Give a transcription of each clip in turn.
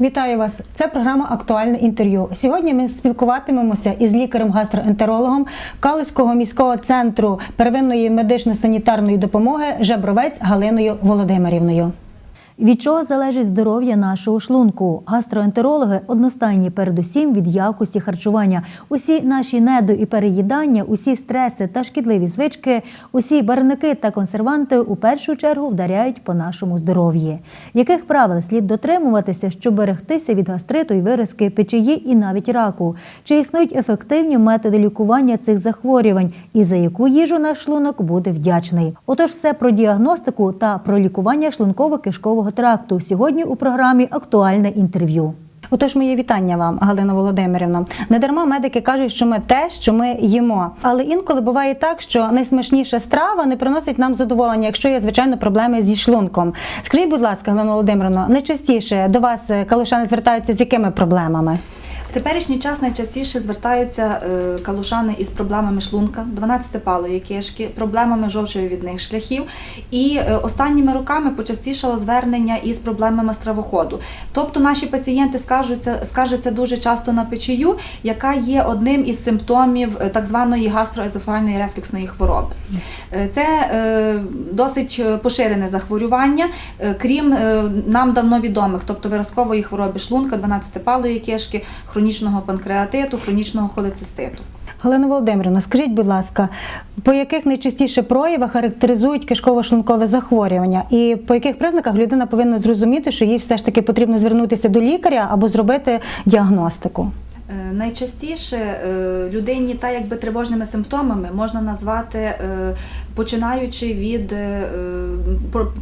Вітаю вас! Це програма Актуальне інтерв'ю. Сьогодні ми спілкуватимемося із лікарем-гастроентерологом Калузького міського центру первинної медично-санітарної допомоги Жебровець Галиною Володимирівною. Від чого залежить здоров'я нашого шлунку? Гастроентерологи одностайні передусім від якості харчування. Усі наші недо і переїдання, усі стреси та шкідливі звички, усі барники та консерванти у першу чергу вдаряють по нашому здоров'ї. Яких правил слід дотримуватися, щоб берегтися від гастриту і виразки печії і навіть раку? Чи існують ефективні методи лікування цих захворювань? І за яку їжу наш шлунок буде вдячний? Отож, все про діагностику та про лікування шлунково-кишкового тракту сьогодні у програмі Актуальне інтерв'ю. Отож, моє вітання вам, Галина Володимирівна. Не дарма медики кажуть, що ми те, що ми їмо. Але інколи буває так, що найсмачніша страва не приносить нам задоволення, якщо є звичайно проблеми зі шлунком. Скажіть, будь ласка, Галина Володимирівна, найчастіше до вас е, калушани звертаються з якими проблемами? В теперішній час найчастіше звертаються е, калушани із проблемами шлунка, 12-палої кишки, проблемами жовчовивідних шляхів. І е, останніми роками почастішало звернення із проблемами стравоходу. Тобто наші пацієнти скаржаться, скаржаться дуже часто на печію, яка є одним із симптомів е, так званої гастроезофагальної рефлюксної хвороби. Це досить поширене захворювання, крім нам давно відомих, тобто виразкової хвороби шлунка, 12-палої кишки, хронічного панкреатиту, хронічного холециститу. Галина Володимирівна, скажіть, будь ласка, по яких найчастіше проявах характеризують кишково-шлункове захворювання, і по яких признаках людина повинна зрозуміти, що їй все ж таки потрібно звернутися до лікаря або зробити діагностику? Е, Найчастіше е, людині та якби тривожними симптомами можна назвати е, починаючи від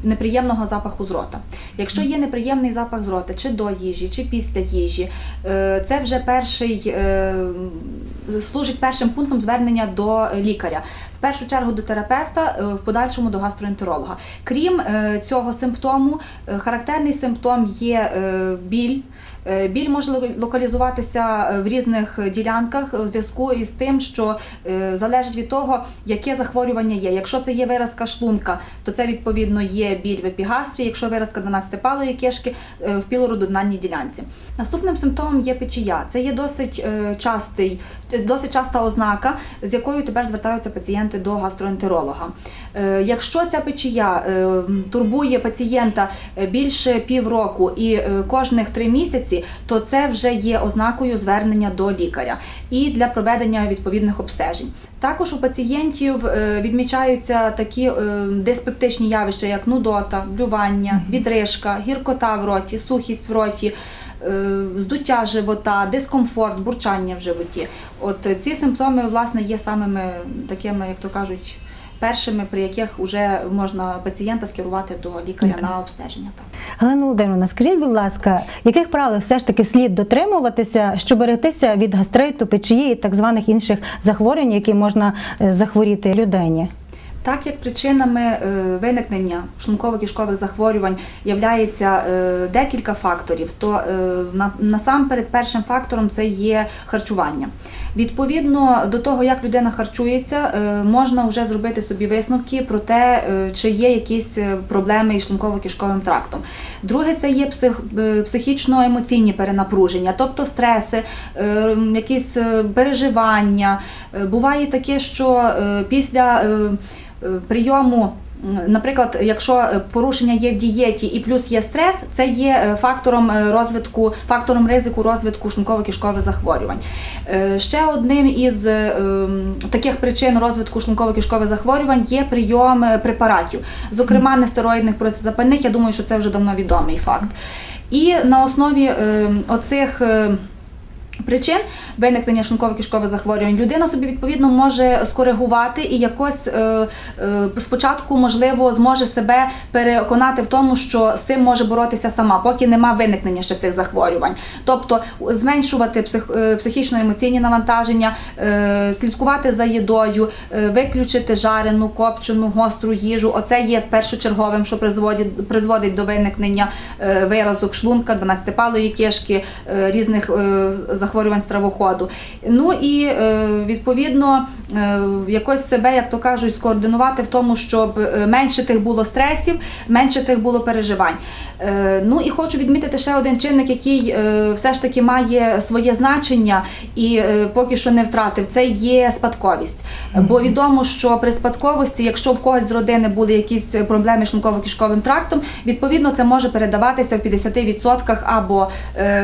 неприємного запаху з рота. Якщо є неприємний запах з рота, чи до їжі, чи після їжі, це вже перший служить першим пунктом звернення до лікаря. В першу чергу до терапевта, в подальшому до гастроентеролога. Крім цього симптому, характерний симптом є біль. Е, Біль може локалізуватися е, в різних ділянках у зв'язку із тим, що е, залежить від того, яке захворювання є. Якщо це є виразка шлунка, то це відповідно є біль в епігастрі, якщо виразка 12-палої кишки в пілородональній ділянці. Наступним симптомом є печія. Це є досить частий, досить часта ознака, з якою тепер звертаються пацієнти до гастроентеролога. Якщо ця печія турбує пацієнта більше півроку і кожних три місяці, то це вже є ознакою звернення до лікаря і для проведення відповідних обстежень. Також у пацієнтів е, відмічаються такі е, диспептичні явища, як нудота, блювання, відрижка, гіркота в роті, сухість в роті. е, Здуття живота, дискомфорт, бурчання в животі. От ці симптоми власне є самими такими, як то кажуть, першими, при яких вже можна пацієнта скерувати до лікаря на обстеження. Так. Галина Володимирівна, скажіть, будь ласка, яких правил все ж таки слід дотримуватися, щоб берегтися від гастриту, печії і так званих інших захворювань, які можна е, захворіти людині? Так як причинами е, виникнення шлунково-кишкових захворювань являється е, декілька факторів, то е, насамперед першим фактором це є харчування. Відповідно до того, як людина харчується, можна вже зробити собі висновки про те, чи є якісь проблеми із шлунково-кишковим трактом. Друге, це є псих, психічно-емоційні перенапруження, тобто стреси, якісь переживання. Буває таке, що після прийому. Наприклад, якщо е, порушення є в дієті і плюс є стрес, це є е, фактором е, розвитку, фактором ризику розвитку шлунково-кишкових захворювань. Е, Ще одним із е, таких причин розвитку шлунково-кишкових захворювань є прийом е, препаратів, зокрема нестероїдних протизапальних. Я думаю, що це вже давно відомий факт. І на основі е, оцих. Причин виникнення шлунково-кишкових захворювань людина собі відповідно може скоригувати і якось е, е, спочатку, можливо, зможе себе переконати в тому, що з цим може боротися сама, поки нема виникнення ще цих захворювань. Тобто зменшувати е, психічно-емоційні навантаження, слідкувати за їдою, виключити жарену, копчену, гостру їжу. Оце є першочерговим, що призводить, до виникнення виразок шлунка, 12-палої кишки, е, різних е, захворювань стравоходу. Ну і е, відповідно е, якось себе, як то кажуть, скоординувати в тому, щоб е, менше тих було стресів, менше тих було переживань. Ну і хочу відмітити ще один чинник, який все ж таки має своє значення і поки що не втратив. Це є спадковість. Бо відомо, що при спадковості, якщо в когось з родини були якісь проблеми з шлунково-кишковим трактом, відповідно це може передаватися в 50% або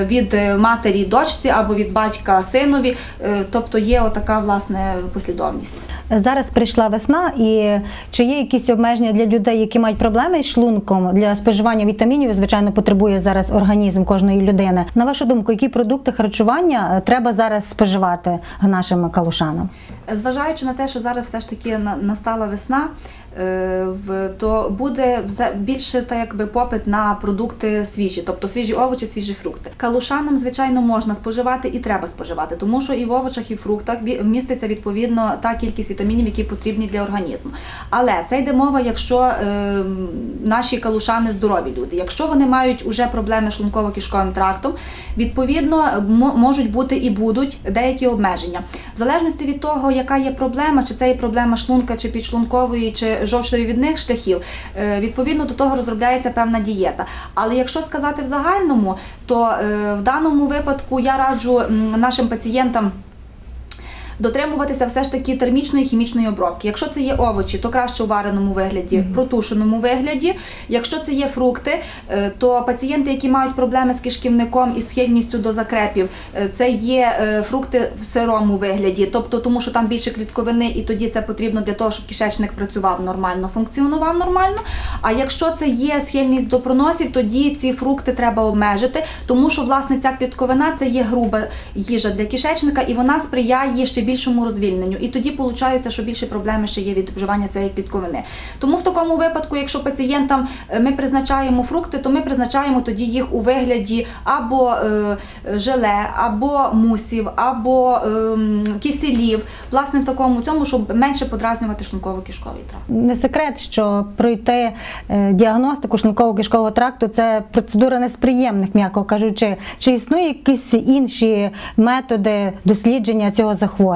від матері дочці, або від батька синові. Е, Тобто є отака власне послідовність. Зараз прийшла весна, і чи є якісь обмеження для людей, які мають проблеми з шлунком для споживання вітамінів? Звичайно, потребує зараз організм кожної людини. На вашу думку, які продукти харчування е, треба зараз споживати нашим калушанам? Зважаючи на те, що зараз все ж таки на- настала весна, то буде більше та якби попит на продукти свіжі, тобто свіжі овочі, свіжі фрукти. Калушанам, звичайно, можна споживати і треба споживати, тому що і в овочах, і в фруктах міститься відповідно та кількість вітамінів, які потрібні для організму. Але це йде мова, якщо е, наші калушани здорові люди. Якщо вони мають уже проблеми з шлунково-кишковим трактом, відповідно мо- можуть бути і будуть деякі обмеження. В залежності від того, яка є проблема, чи це є проблема шлунка, чи підшлункової, чи жовчовідних шляхів, е, відповідно до того розробляється певна дієта. Але якщо сказати в загальному, то е, в даному випадку я раджу нашим пацієнтам. Дотримуватися все ж таки термічної хімічної обробки. Якщо це є овочі, то краще у вареному вигляді, протушеному вигляді. Якщо це є фрукти, е, то пацієнти, які мають проблеми з кишківником і схильністю до закрепів, е, це є е, фрукти в сирому вигляді, тобто тому, що там більше клітковини, і тоді це потрібно для того, щоб кишечник працював нормально, функціонував нормально. А якщо це є схильність до проносів, тоді ці фрукти треба обмежити, тому що власне ця клітковина це є груба їжа для кишечника, і вона сприяє ще більшому розвільненню. І тоді виходить, що більше проблеми ще є від вживання цієї клітковини. Тому в такому випадку, якщо пацієнтам е, ми призначаємо фрукти, то ми призначаємо тоді їх у вигляді або е, желе, або мусів, або ем, киселів, власне, в такому цьому, щоб менше подразнювати шлунково-кишковий тракт. Не секрет, що пройти е, діагностику шлунково-кишкового тракту це процедура не з приємних, м'яко кажучи. Чи існує якісь інші методи дослідження цього захворювання?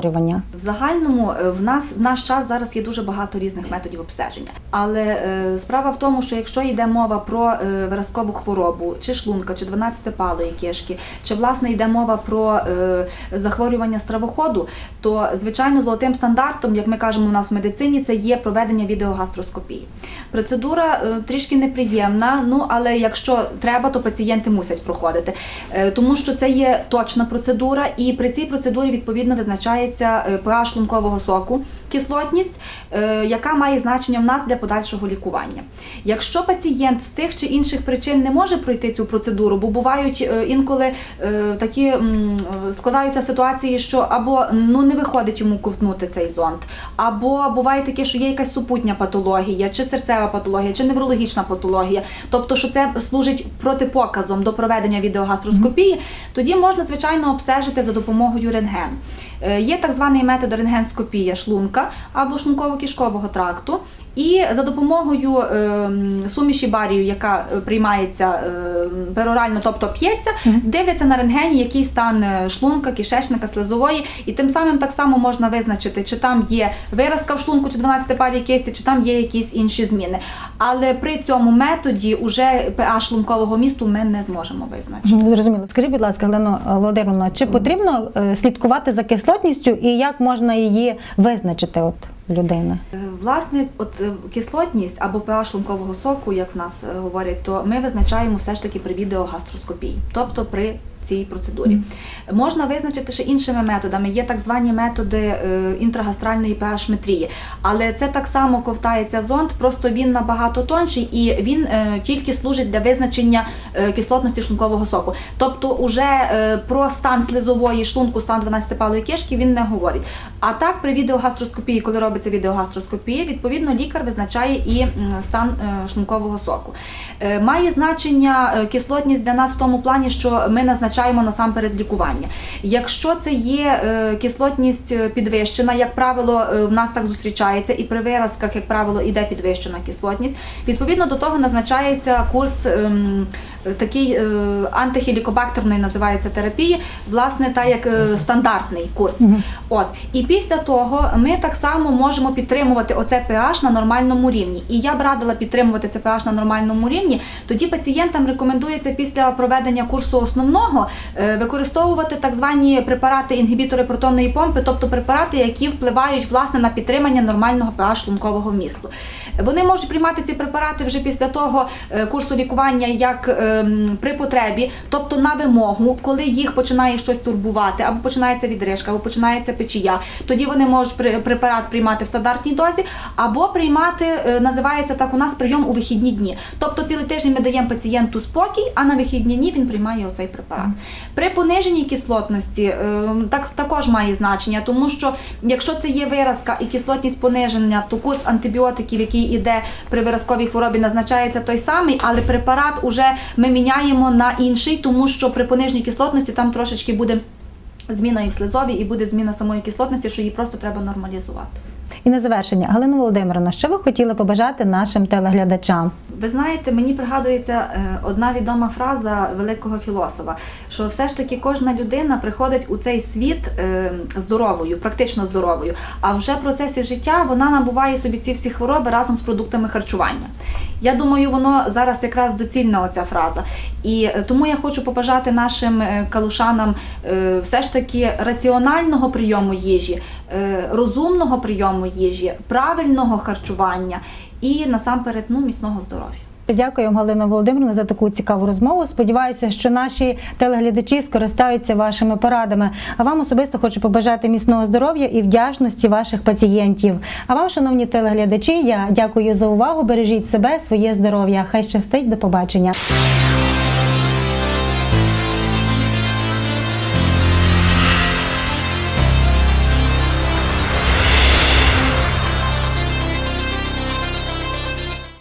В загальному е, в нас в наш час зараз є дуже багато різних методів обстеження. Але е, справа в тому, що якщо йде мова про е, виразкову хворобу, чи шлунка, чи 12-палої кишки, чи власне йде мова про захворювання стравоходу, то звичайно золотим стандартом, як ми кажемо у нас в медицині, це є проведення відеогастроскопії. Процедура трішки неприємна, ну але якщо треба, то пацієнти мусять проходити, тому що це є точна процедура, і при цій процедурі відповідно визначається е, pH соку, кислотність, е, яка має значення в нас для подальшого лікування. Якщо пацієнт з тих чи інших причин не може пройти цю процедуру, бо бувають е, інколи е, такі складаються ситуації, що або ну не виходить йому ковтнути цей зонд, або буває таке, що є якась супутня патологія, чи серцева патологія, чи неврологічна патологія, тобто, що це служить протипоказом до проведення відеогастроскопії, тоді можна звичайно обстежити за допомогою рентген. Є так званий метод рентгенскопія шлунка або шлунково-кишкового тракту. І за допомогою е, суміші барію, яка е, приймається е, перорально, тобто п'ється, дивляться на рентгені, який стан е, шлунка, кишечника, слизової, і тим самим так само можна визначити, чи там є виразка в шлунку, чи 12 палій кисті, чи там є якісь інші зміни. Але при цьому методі уже pH шлункового місту ми не зможемо визначити. Зрозуміло. Скажіть, будь ласка, Глено Володимировна, чи потрібно е, слідкувати за кислотністю і як можна її визначити от людини? Е, Власне, от е, кислотність або pH шлункового соку, як в нас е, говорять, то ми визначаємо все ж таки при відеогастроскопії, тобто при цій процедурі. Можна визначити ще іншими методами. Є так звані методи е, інтрагастральної pH-метрії, але це так само ковтається зонд, просто він набагато тонший і він е, тільки служить для визначення е, кислотності шлункового соку. Тобто, уже про стан слизової шлунку, стан 12-палої кишки він не говорить. А так, при відеогастроскопії, коли робиться відеогастроскопія, відповідно лікар визначає і стан шлункового соку. Має значення кислотність для нас в тому плані, що ми назначаємо призначаємо насамперед лікування. Якщо це є е, кислотність е, підвищена, як правило, е, в нас так зустрічається, і при виразках, як правило, іде підвищена кислотність. Відповідно до того назначається курс ем, такий антихелікобактерної називається терапії, власне, та як стандартний курс. От і після того ми так само можемо підтримувати оце pH на нормальному рівні. І я б радила підтримувати це pH на нормальному рівні. Тоді пацієнтам рекомендується після проведення курсу основного е, використовувати так звані препарати інгібітори протонної помпи, тобто препарати, які впливають власне на підтримання нормального pH шлункового вмісту. Вони можуть приймати ці препарати вже після того е, курсу лікування як ем, при потребі, тобто на вимогу, коли їх починає щось турбувати, або починається відрижка, або починається печія. Тоді вони можуть препарат приймати в стандартній дозі, або приймати, е, називається так у нас прийом у вихідні дні. Тобто цілий тиждень ми даємо пацієнту спокій, а на вихідні дні він приймає оцей препарат. При пониженій кислотності е, так також має значення, тому що якщо це є виразка і кислотність пониження, то курс антибіотиків, який іде при виразковій хворобі, назначається той самий, але препарат уже ми міняємо на інший, тому що при пониженій кислотності там трошечки буде зміна і в слизовій, і буде зміна самої кислотності, що її просто треба нормалізувати. І на завершення, Галина Володимировна, що ви хотіли побажати нашим телеглядачам? Ви знаєте, мені пригадується е, одна відома фраза великого філософа, що все ж таки кожна людина приходить у цей світ е, здоровою, практично здоровою. А вже в процесі життя вона набуває собі ці всі хвороби разом з продуктами харчування. Я думаю, воно зараз якраз доцільна оця фраза. І е, тому я хочу побажати нашим калушанам все ж таки раціонального прийому їжі, розумного прийому їжі, правильного харчування і насамперед ну, міцного здоров'я. Дякую Галина Володимировна, за таку цікаву розмову. Сподіваюся, що наші телеглядачі скористаються вашими порадами. А вам особисто хочу побажати міцного здоров'я і вдячності ваших пацієнтів. А вам, шановні телеглядачі, я дякую за увагу. Бережіть себе, своє здоров'я. Хай щастить, до побачення.